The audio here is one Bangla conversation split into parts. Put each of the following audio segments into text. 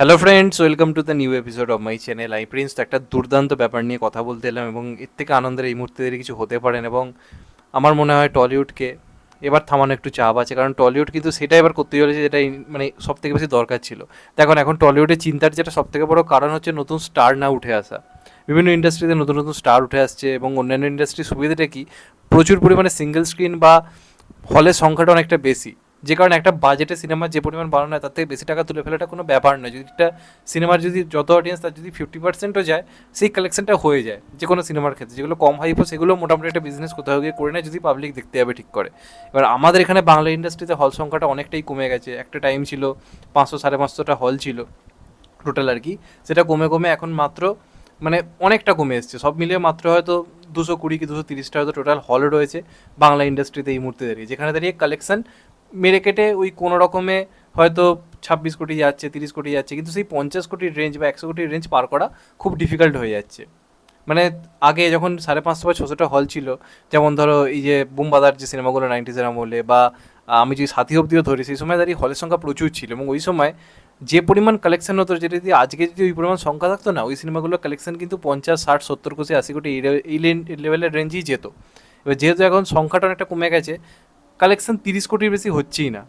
Hello friends welcome to the new episode of my channel I Prince একটা দুর্দান্ত ব্যাপার নিয়ে কথা বলতে এলাম এবং এর থেকে আনন্দের এই মুহূর্তে কিছু হতে পারেন এবং আমার মনে হয় টলিউডকে এবার থামানো একটু চাপ আছে। কারণ টলিউড কিন্তু সেটা এবার করতে চলেছে যেটা মানে সব থেকে বেশি দরকার ছিল। দেখুন, এখন টলিউডের চিন্তার যেটা সব থেকে বড় কারণ হচ্ছে নতুন স্টার না উঠে আসা। বিভিন্ন ইন্ডাস্ট্রিতে নতুন নতুন স্টার উঠে আসছে এবং অন্যান্য ইন্ডাস্ট্রির সুবিধাটা কি? প্রচুর পরিমাণে সিঙ্গেল স্ক্রিন বা হলের সংখ্যাটা অনেকটা বেশি। যে কারণে একটা বাজেটে সিনেমা যে পরিমাণ বাড়ানো হয়, তার থেকে বেশি টাকা তুলে ফেলাটা কোনো ব্যাপার নয়। যদি একটা সিনেমার যদি যত অডিয়েন্স তার যদি ফিফটি পার্সেন্টও যায়, সেই কালেকশনটা হয়ে যায় যে কোনো সিনেমার ক্ষেত্রে। যেগুলো কম হাইপো সেগুলো মোটামুটি একটা বিজনেস কোথাও গিয়ে করে নেয় যদি পাবলিক দেখতে যাবে ঠিক করে। এবার আমাদের এখানে বাংলা ইন্ডাস্ট্রিতে হল সংখ্যাটা অনেকটাই কমে গেছে। একটা টাইম ছিল পাঁচশো, সাড়ে পাঁচশোটা হল ছিল টোটাল আর কি। সেটা কমে কমে এখন মাত্র মানে অনেকটা কমে এসছে। সব মিলিয়ে মাত্র হয়তো দুশো কুড়ি কি দুশো তিরিশটা হয়তো টোটাল হল রয়েছে বাংলা ইন্ডাস্ট্রিতে এই মুহূর্তে দাঁড়িয়ে। যেখানে দাঁড়িয়ে কালেকশন মেরে কেটে ওই কোনো রকমে হয়তো ছাব্বিশ কোটি যাচ্ছে, তিরিশ কোটি যাচ্ছে, কিন্তু সেই পঞ্চাশ কোটির রেঞ্জ বা একশো কোটির রেঞ্জ পার করা খুব ডিফিকাল্ট হয়ে যাচ্ছে। মানে আগে যখন সাড়ে পাঁচশো বা ছশোটা হল ছিল, যেমন ধরো এই যে বুমবাদার যে সিনেমাগুলো নাইনটিজের আমলে বা আমি যদি সাথী অব্দিও ধরি, সেই সময় দাঁড়িয়ে হলের সংখ্যা প্রচুর ছিল এবং ওই সময় যে পরিমাণ কালেকশন হতো, যেটা যদি আজকে যদি ওই পরিমাণ সংখ্যা থাকতো না, ওই সিনেমাগুলোর কালেকশন কিন্তু পঞ্চাশ, ষাট, সত্তর কোটি, আশি কোটি এই লেভেলের রেঞ্জেই যেত। এবার যেহেতু এখন সংখ্যাটা অনেকটা কমে গেছে কালেকশন তিরিশ কোটির বেশি হচ্ছেই না।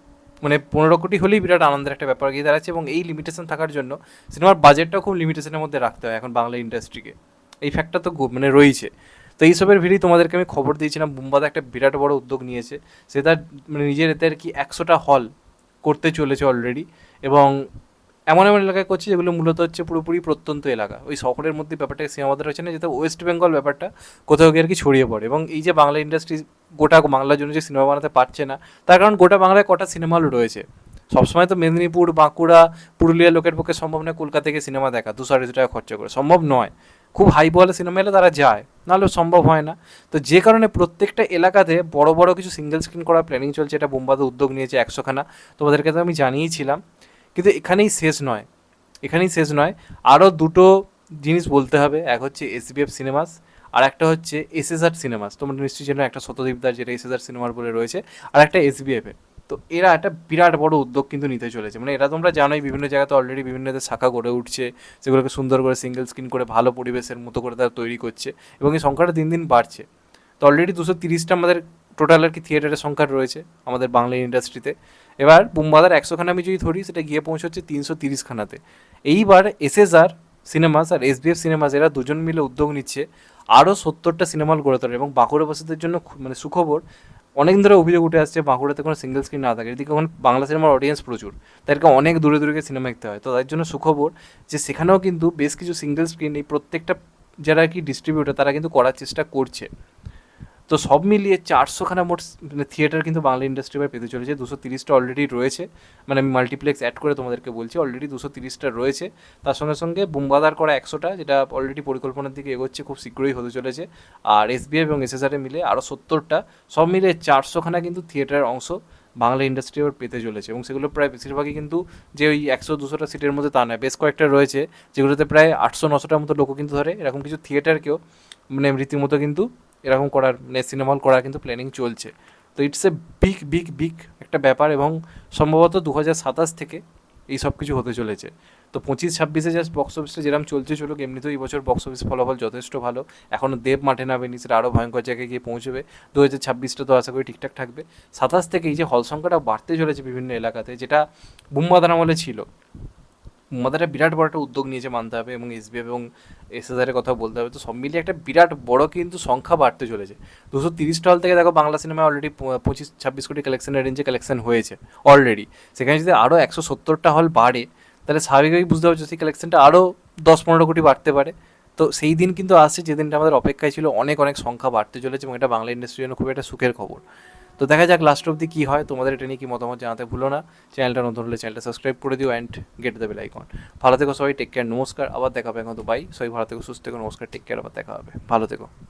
মানে পনেরো কোটি হলেই বিরাট আনন্দের একটা ব্যাপার গিয়ে দাঁড়াচ্ছে এবং এই লিমিটেশন থাকার জন্য সিনেমার বাজেটটাও খুব লিমিটেশনের মধ্যে রাখতে হয় এখন বাংলা ইন্ডাস্ট্রিকে এই ফ্যাক্টটা তো খুব মানে রয়েছে। তো এইসবের ভিড়েই তোমাদেরকে আমি খবর দিয়েছিলাম, বুম্বাদা একটা বিরাট বড় উদ্যোগ নিয়েছে। সে তার মানে নিজের এতে আর কি একশোটা হল করতে চলেছে অলরেডি এবং এমন এমন এলাকায় করছে যেগুলো মূলত হচ্ছে পুরোপুরি প্রত্যন্ত এলাকা। ওই শহরের মধ্যে ব্যাপারটা সীমাবদ্ধ রয়েছে না, যেটা ওয়েস্ট বেঙ্গল ব্যাপারটা কোথাও গিয়ে আর কি ছড়িয়ে পড়ে। এবং এই যে বাংলা ইন্ডাস্ট্রি গোটা বাংলার জন্য যে সিনেমা বানাতে পারছে না, তার কারণ গোটা বাংলায় কটা সিনেমা হল রয়েছে। সবসময় তো মেদিনীপুর, বাঁকুড়া পুরুলিয়া লোকের পক্ষে সম্ভব নয় কলকাতা থেকে সিনেমা দেখা দুশো আড়াইশো টাকা খরচা করে। সম্ভব নয়। খুব হাই বলে সিনেমা এলে তারা যায়, নাহলে সম্ভব হয় না। তো যে কারণে প্রত্যেকটা এলাকাতে বড় বড় কিছু সিঙ্গেল স্ক্রিন করার প্ল্যানিং চলছে, এটা বোম্বাদে উদ্যোগ নিয়েছে একশোখানা। তোমাদেরকে তো আমি জানিয়েছিলাম। কিন্তু এখানেই শেষ নয়। এখানেই শেষ নয়। আরও দুটো জিনিস বলতে হবে। এক হচ্ছে এসবিএফ সিনেমাস আর একটা হচ্ছে এসএসআর সিনেমাস তোমরা নিশ্চয়ই জানো একটা সত্যদীপদার যেটা এসএসআর সিনেমার বলে রয়েছে, আর একটা এসবিএফ তো এরা একটা বিরাট বড় উদ্যোগ কিন্তু নিতে চলেছে। মানে এরা তোমরা জানোই, বিভিন্ন জায়গাতে অলরেডি বিভিন্ন এদের শাখা গড়ে উঠছে, সেগুলোকে সুন্দর করে সিঙ্গেল স্ক্রিন করে ভালো পরিবেশের মতো করে তারা তৈরি করছে, এবং এই সংখ্যাটা দিন দিন বাড়ছে। তো অলরেডি দুশো তিরিশটা আমাদের টোটাল আর কি থিয়েটারের সংখ্যা রয়েছে আমাদের বাংলা ইন্ডাস্ট্রিতে এবার বুম্বাদার একশোখানা আমি যদি ধরি, সেটা গিয়ে পৌঁছচ্ছে তিনশো তিরিশখানাতে। এইবার এসএসআর সিনেমাস আর এসবিএফ সিনেমাস, এরা দুজন মিলে উদ্যোগ নিচ্ছে আরও সত্তরটা সিনেমা গড়ে তোলে এবং বাঁকুড়াবাসীদের জন্য মানে সুখবর অনেক ধরে অভিযোগ উঠে আসছে বাঁকুড়াতে কোনো সিঙ্গেল স্ক্রিন না থাকে এদিকে ওখানে বাংলা সিনেমার অডিয়েন্স প্রচুর। তাদেরকে অনেক দূরে দূরে সিনেমা দেখতে হয়। তো তাদের জন্য সুখবর যে সেখানেও কিন্তু বেশ কিছু সিঙ্গেল স্ক্রিন এই প্রত্যেকটা যারা কি ডিস্ট্রিবিউটার তারা কিন্তু করার চেষ্টা করছে। তো সব মিলিয়ে চারশোখানা মোট মানে থিয়েটার কিন্তু বাংলা ইন্ডাস্ট্রি এবার পেতে চলেছে। দুশো তিরিশটা অলরেডি রয়েছে। মানে আমি মাল্টিপ্লেক্স অ্যাড করে তোমাদেরকে বলছি অলরেডি দুশো তিরিশটা রয়েছে। তার সঙ্গে সঙ্গে বুম্বাদার করা একশোটা, যেটা অলরেডি পরিকল্পনার দিকে এগোচ্ছে, খুব শীঘ্রই হতে চলেছে। আর এসবিআই এবং এসএসআরে মিলে আরও সত্তরটা। সব মিলে চারশোখানা কিন্তু থিয়েটারের অংশ বাংলা ইন্ডাস্ট্রি এবার পেতে চলেছে। এবং সেগুলো প্রায় বেশিরভাগই কিন্তু যে ওই একশো, দুশোটা সিটের মধ্যে তা নয়। বেশ কয়েকটা রয়েছে, যেগুলোতে প্রায় আটশো, নশোটার মতো লোকও কিন্তু ধরে। এরকম কিছু থিয়েটারকেও মানে রীতিমতো কিন্তু এরকম করার মানে সিনেমা হল করার কিন্তু প্ল্যানিং চলছে। তো it's a big big big একটা ব্যাপার এবং সম্ভবত দু সাতাশ থেকে এই সব কিছু হতে চলেছে। তো পঁচিশ ছাব্বিশে জাস্ট বক্স অফিসটা যেরকম চলছে চলুক, এমনিতেও এই বছর বক্স অফিস ফলাফল যথেষ্ট ভালো। এখনও দেব মাঠে নামেনি, সেটা আরও ভয়ঙ্কর জায়গায় গিয়ে পৌঁছবে। দু হাজার ছাব্বিশটা তো আশা করি ঠিকঠাক থাকবে। সাতাশ থেকে এই যে হল সংখ্যাটা বাড়তে চলেছে বিভিন্ন এলাকাতে, যেটা বুম্বাদান আমলে ছিল। বুম্বাদাটা বিরাট বড় একটা উদ্যোগ নিয়েছে মানতে হবে এবং এসবিএফ এবং এসএসআরের কথা বলতে হবে। তো সব মিলিয়ে একটা বিরাট বড় কিন্তু সংখ্যা বাড়তে চলেছে। দুশো তিরিশটা হল থেকে দেখো বাংলা সিনেমায় অলরেডি পঁচিশ, ছাব্বিশ কোটি কালেকশনের রেঞ্জে কালেকশন হয়েছে অলরেডি সেখানে যদি আরও একশো সত্তরটা হল বাড়ে, তাহলে স্বাভাবিকভাবেই বুঝতে পারছ সেই কালেকশনটা আরও দশ পনেরো কোটি বাড়তে পারে। তো সেই দিন কিন্তু আসছে, যেদিনটা আমাদের অপেক্ষায় ছিল অনেক অনেক সংখ্যা বাড়তে চলেছে এবং এটা বাংলা ইন্ডাস্ট্রির জন্য খুব একটা সুখের খবর। তো দেখা যাক লাস্ট অব্দি কী হয়। তোমাদের এটা নিয়ে কি মতামত জানাতে ভুলো না। চ্যানেলটা নতুন হলে চ্যানেলটা সাবস্ক্রাইব করে দিও and get the bell icon ভালো থেকো সবাই টেক কেয়ার নমস্কার, আবার দেখা হবে এখন তো বাই সবাই ভালো থেকো, সুস্থ থেকো, নমস্কার টেক কেয়ার আবার দেখা হবে। ভালো থেকো।